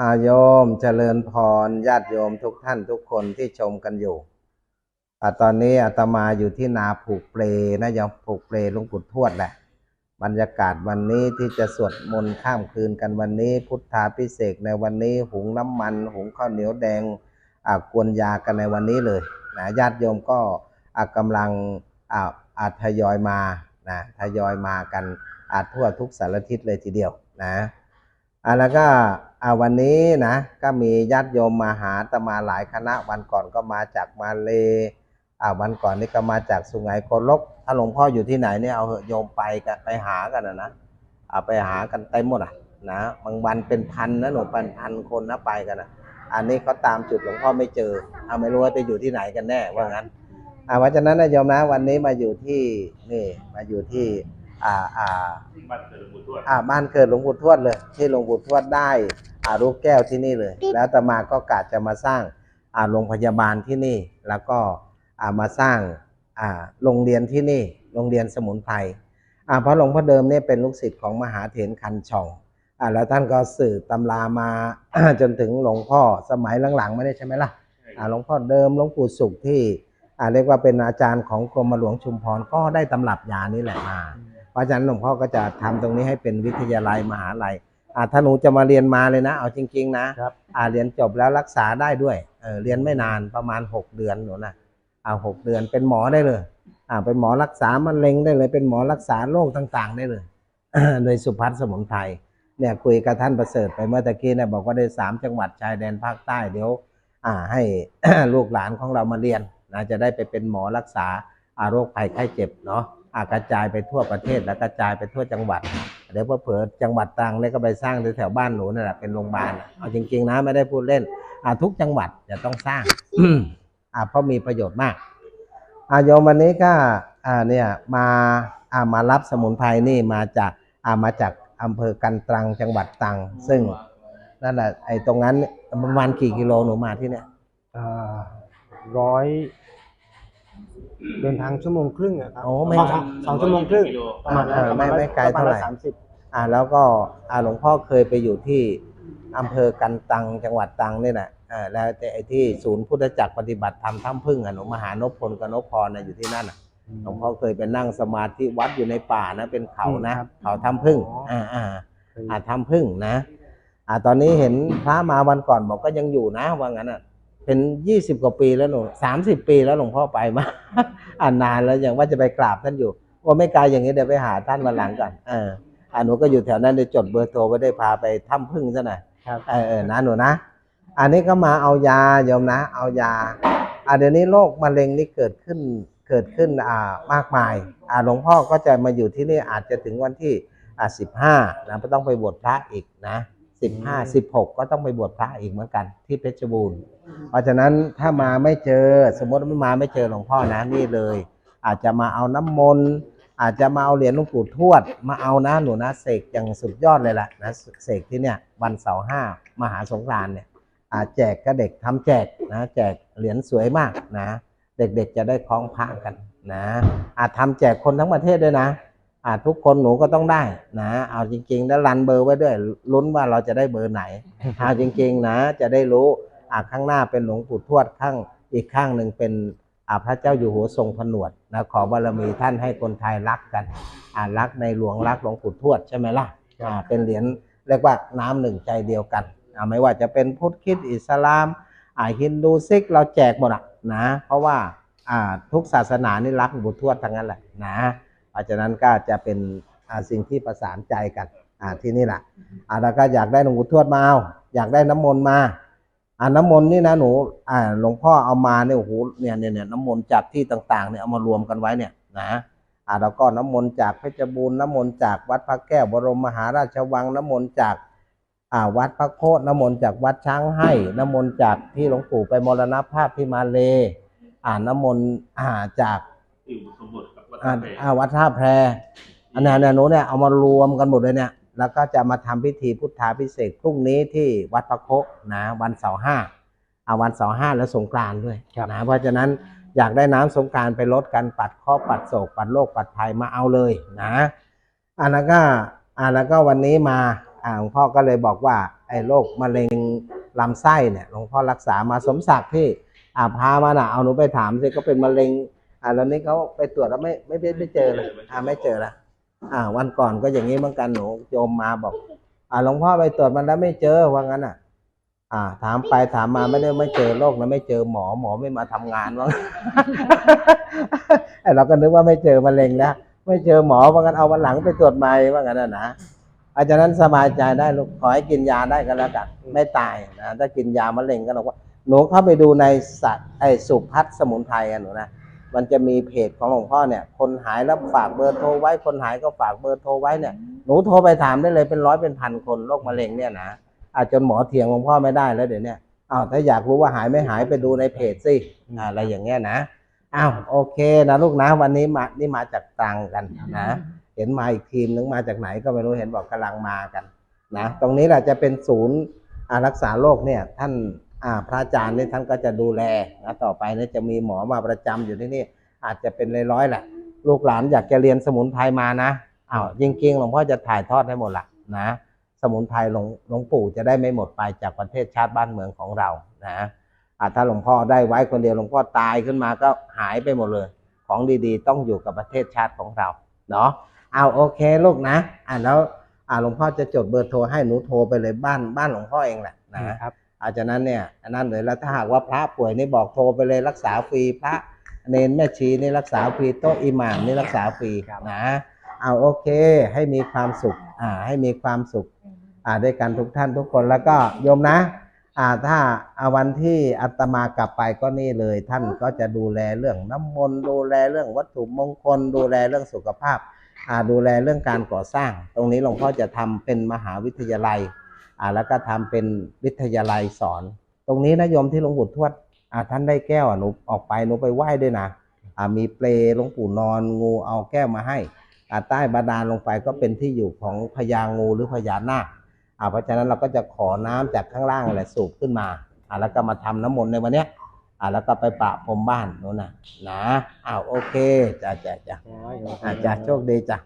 อาโยมเจริญพรญาติโยมทุกท่านทุกคนที่ชมกันอยู่อตอนนี้อาตมาอยู่ที่นาผูกเปลนะโยมผูกเปลหลวงปู่ทวดแหละ บรรยากาศวันนี้ที่จะสวดมนต์ข้ามคืนกันวันนี้ พุทธาพิเศษกในวันนี้หุงน้ำมัน หุงข้าวเหนียวแดงอ่ากวนยากันในวันนี้เลยนะญาติโยมก็กำลังอ่าอาทยอยมานะทยอยมากันอาทั่วทุกสารทิศเลยทีเดียวนะ อ่าแล้วก็อ่าวันนี้นะก็มีญาติโยมมาหาตมาหลายคณะวันก่อนก็มาจากมาเลอ่าวันก่อนนี่ก็มาจากสุไหงโกลกถ้าหลวงพ่ออยู่ที่ไหนเนี่ยเอาเหอโยมไปกันไปหากันนะนะเอาไปหากันเต็มหมดอะนะบางวันเป็นพันนะหนูเป็นพันคนนะไปกันอะอันนี้เขาตามจุดหลวงพ่อไม่เจอเอาไม่รู้ว่าไปอยู่ที่ไหนกันแน่ว่างั้นอ่าเพราะฉะนั้นนะโยมนะวันนี้มาอยู่ที่นี่มาอยู่ที่ อ่าอ่าบ้านเกิดหลวงปู่ทวดอ่าบ้านเกิดหลวงปู่ทวดเลย ที่หลวงปู่ทวดได้อารูปแก้วที่นี่เลย แล้วอาตมาก็กะจะมาสร้างอ่าโรงพยาบาลที่นี่ แล้วก็อ่ามาสร้างอ่าโรงเรียนที่นี่ โรงเรียนสมุนไพรอ่าเพราะหลวงพ่อเดิมเนี่ยเป็นลูกศิษย์ของมหาเถรคันช่องอ่าแล้วท่านก็สืบตำรามาจนถึงหลวงพ่อสมัยหลังๆไม่ได้ใช่ไหมล่ะอ่าหลวงพ่อเดิมหลวงปู่สุขที่อ่าเรียกว่าเป็นอาจารย์ของกรมหลวงชุมพรก็ได้ตำรับยานี่แหละมา เพราะฉะนั้นหลวงพ่อก็จะทำตรงนี้ให้เป็นวิทยาลัยมหาลัยอ่าถ้าหนูจะมาเรียนมาเลยนะ เอาจริง ๆ นะครับอ่าเรียนจบแล้วรักษาได้ด้วยเออเรียนไม่นานประมาณ 6 เดือนหนูนะอ่าหกเดือนเป็นหมอได้เลยอ่าเป็นหมอรักษามะเร็งได้เลย เป็นหมอรักษาโรคต่างๆ ได้เลยโดยสุพัฒน์สมุนไพรเนี่ยคุยกับท่านประเสริฐไปเมื่อตะกี้เนี่ยบอกว่าได้สามจังหวัดชายแดนภาคใต้เดี๋ยวอ่าให้ลูกหลานของเรามาเรียนนะจะได้ไปเป็นหมอรักษาอาโรคภัยไข้เจ็บเนาะอา กระจายไปทั่วประเทศแล้วกระจายไปทั่วจังหวัดเดี๋ยวเผื่อจังหวัดตรังเนี่ยก็ไปสร้างแถวบ้านหนูนั่นแหละเป็นโรงพยาบาลเอาจริง ๆนะไม่ได้พูดเล่นอ่าทุกจังหวัดจะต้องสร้างอ่าเพราะมีประโยชน์มากอาโยมวันนี้ก็อ่าเนี่ยมาอ่ามารับสมุนไพรนี่มาจากอ่ามาจากอำเภอกันตรังจังหวัดตรัง ซึ่งนั่นแหละไอ้ตรงนั้นประมาณกี่กิโลหนูมาที่เนี่ยร้อย เดินทางชั่วโมงครึ่งอะครับโอ้ไม่สองสองชั่วโมงครึ่งประมาณนั้นเออไม่ไม่ไกลเท่าไหร่ สามสิบอ่าแล้วก็อ่าหลวงพ่อเคยไปอยู่ที่อำเภอกันตังจังหวัดตรังนี่แหละอ่าแล้วแต่ไอ้ที่ศูนย์พุทธจักรปฏิบัติธรรมถ้ำพึ่งอะหนูมหานพพลกับนพพรน่ะอยู่ที่นั่นอะหลวงพ่อเคยไปนั่งสมาธิวัดอยู่ในป่านะ เป็นเขานะเขาถ้ำพึ่งอ่าอ่าอ่าถ้ำพึ่งนะ อ่าตอนนี้เห็นพระมาวันก่อนบอกก็ยังอยู่นะว่างั้นอะ เป็นยี่สิบกว่าปีแล้วหนูสามสิบปีแล้วหลวงพ่อไปมาอ่านนานแล้วยังว่าจะไปกราบท่านอยู่ว่าไม่ไกลอย่างนี้เดี๋ยวไปหาท่านวันหลังก่อนเอออ่าหนูก็อยู่แถวนั้นเดี๋ยวจดเบอร์โทรไว้ได้พาไปถ้ำพึ่งซะหน่อยครับเออเออนะหนูนะ อันนี้ก็มาเอายาโยมนะ เอายาอ่าเดี๋ยวนี้โรคมะเร็งนี่เกิดขึ้นเกิดขึ้นอ่ามากมายอ่าหลวงพ่อก็จะมาอยู่ที่นี่อาจจะถึงวันที่อ่าสิบห้านะก็ต้องไปบวชพระอีกนะ สิบห้าสิบหกก็ต้องไปบวชพระอีกเหมือนกัน ที่เพชรบูรณ์ เพราะฉะนั้นถ้ามาไม่เจอสมมติว่าไม่มาไม่เจอหลวงพ่อนะนี่เลย อาจจะมาเอาน้ำมนต์อาจจะมาเอาเหรียญหลวงปู่ทวด มาเอานะหนูนะเสกอย่างสุดยอดเลยล่ะนะเสกที่เนี่ยวันเสาร์ห้ามหาสงกรานต์เนี่ยอาแจกก็เด็กทำแจกนะแจกเหรียญสวยมากนะ เด็กๆจะได้คล้องพระกันนะอาจทำแจกคนทั้งประเทศด้วยนะ อาทุกคนหนูก็ต้องได้นะเอาจริง ๆ แล้วรันเบอร์ไว้ด้วยลุ้นว่าเราจะได้เบอร์ไหนเอาจริง ๆ นะ จะได้รู้อ่าข้างหน้าเป็นหลวงปู่ทวดข้างอีกข้างหนึ่งเป็นอ่าพระเจ้าอยู่หัวทรงผนวดนะขอบารมีท่านให้คนไทยรักกันอ่ารักในหลวงรักหลวงปู่ทวดใช่ไหมล่ะอ่าเป็นเหรียญเรียกว่าน้ำหนึ่งใจเดียวกันอ่าไม่ว่าจะเป็นพุทธคริดอิสลามอ่าฮินดูซิกเราแจกหมดอะนะ เพราะว่าอ่าทุกศาสนานี่รักหลวงปู่ทวดทั้งนั้นแหละนะ เพราะฉะนั้นก็จะเป็นสิ่งที่ประสานใจกันที่นี่แหละอ่าแล้วก็อยากได้หลวงปู่ทวดมาเอาอยากได้น้ำมนต์มาอ่าน้ำมนต์นี่นะหนูอ่าหลวงพ่อเอามาเนี่ยโอ้โหเนี่ยเนี่ยเนี่ยน้ำมนต์จากที่ต่างๆเนี่ยเอามารวมกันไว้เนี่ยนะอ่าแล้วก็น้ำมนต์จากเพชรบูรณ์น้ำมนต์จากวัดพระแก้วบรมมหาราชวังน้ำมนต์จากอ่าวัดพระโคตน้ำมนต์จากวัดช้างให้น้ำมนต์จากที่หลวงปู่ไปมรณภาพที่มาเลอ่าน้ำมนต์อ่าจาก อุปสมบทกับวัดอ่าท่าแพอ่าวัดท่าแพรอันนี้เนี่ยหนูเนี่ยเอามารวมกันหมดเลยเนี่ย แล้วก็จะมาทำพิธีพุทธาพิเศษกพรุ่งนี้ที่วัดพระโคนะวันเสาร์ห้าอาวันเสาร์ห้าแล้วสงกรานต์ด้วยนะเพราะฉะนั้นอยากได้น้ำสงกรานต์ไปลดกันปัดข้อปัดโศกปัดโรคปัดภัยมาเอาเลยนะอันนั้นก็อันแล้วก็วันนี้มาอ่าหลวงพ่อก็เลยบอกว่าไอ้โรคมะเร็งลำไส้เนี่ยหลวงพ่อรักษามาสมศักดิ์ที่อ่าพามาน่ะเอาหนูไปถามสิก็เป็นมะเร็ง อ่าแล้วนี้เขาไปตรวจแล้วไม่ไม่ไม่ไม่เจอเลยอ่าไม่เจอละอ่า วันก่อนก็อย่างนี้เหมือนกันหนูโยมมาบอก อ่าหลวงพ่อไปตรวจมันแล้วไม่เจอว่างั้นอะ อ่า ถามไปถามมาไม่ได้ไม่เจอโรคนะไม่เจอหมอหมอไม่มาทำงานว่าไอ้เราก็นึกว่าไม่เจอมะเร็งแล้วไม่เจอหมอว่างั้นเอาวันหลังไปตรวจใหม่ว่างั้นนะนะอาจารย์นั้นสบายใจได้ลูกขอให้กินยาได้ก็แล้วกันไม่ตายนะถ้ากินยามะเร็งก็บอกว่าหนูเข้าไปดูในสัตว์ไอ้สุพัฒน์สมุนไพรอะหนูนะ มันจะมีเพจของหลวงพ่อเนี่ย คนหายแล้วฝากเบอร์โทรไว้ คนหายก็ฝากเบอร์โทรไว้เนี่ย หนูโทรไปถามได้เลยเป็นร้อยเป็นพันคนโรคมะเร็งเนี่ยนะอาจจนหมอเถียงหลวงพ่อไม่ได้แล้วเดี๋ยวนี้อ้าวถ้าอยากรู้ว่าหายไม่หายไปดูในเพจสิอะไรอย่างเงี้ยนะอ้าวโอเคนะลูกนะวันนี้มานี่มาจากตรังกันนะ เห็นมาอีกทีมนึงมาจากไหนก็ไม่รู้เห็นบอกกำลังมากันนะตรงนี้แหละจะเป็นศูนย์รักษาโรคเนี่ยท่าน พระอาจารย์นี่ท่านก็จะดูแลนะต่อไปเนี่ยจะมีหมอมาประจำอยู่ที่นี่ อาจจะเป็นร้อยๆแหละ ลูกหลานอยากจะเรียนสมุนไพรมานะอ้าวจริงๆหลวงพ่อจะถ่ายทอดให้หมดละนะสมุนไพรหลวงหลวงปู่จะได้ไม่หมดไปจากประเทศชาติบ้านเมืองของเรานะอ่าถ้าหลวงพ่อได้ไว้คนเดียวหลวงพ่อตายขึ้นมาก็หายไปหมดเลย ของดีๆ ต้องอยู่กับประเทศชาติของเราเนาะเอาโอเคลูกนะอ่าแล้วอ่าหลวงพ่อจะจดเบอร์โทรให้หนูโทรไปเลยบ้านบ้านหลวงพ่อเองแหละนะครับ อาจากนั้นเนี่ยอันนั้นเลยแล้วถ้าหากว่าพระป่วยนี่บอกโทรไปเลยรักษาฟรีพระเนนแม่ชีนี่รักษาฟรีโต๊ะอิหม่ามนี่รักษาฟรีครับนะเอาโอเค ให้มีความสุขอ่าให้มีความสุขอ่าด้วยกันทุกท่านทุกคนแล้วก็โยมนะอ่าถ้าอ่าวันที่อาตมากลับไปก็นี่เลย ท่านก็จะดูแลเรื่องน้ำมนต์ดูแลเรื่องวัตถุมงคล ดูแลเรื่องสุขภาพอ่าดูแลเรื่องการก่อสร้าง ตรงนี้หลวงพ่อจะทำเป็นมหาวิทยาลัย อ่าแล้วก็ทำเป็นวิทยาลัยสอน ตรงนี้นะโยมที่หลวงปู่ทวดอ่าท่านได้แก้วอะหนูออกไปหนูไปไหว้ด้วยนะอ่ามีเปลหลวงปู่นอนงูเอาแก้วมาให้อ่าใต้บาดาลลงไปก็เป็นที่อยู่ของพญางูหรือพญานาคอ่าเพราะฉะนั้นเราก็จะขอน้ำจากข้างล่างแหละสูบขึ้นมาอ่าแล้วก็มาทำน้ำมนต์ในวันเนี้ยอ่าแล้วก็ไปประพรมบ้านโน่นนะนะอ้าวโอเคจ้ะจ้ะจ้ะอ๋ออ่าจ้ะโชคดีจ้ะ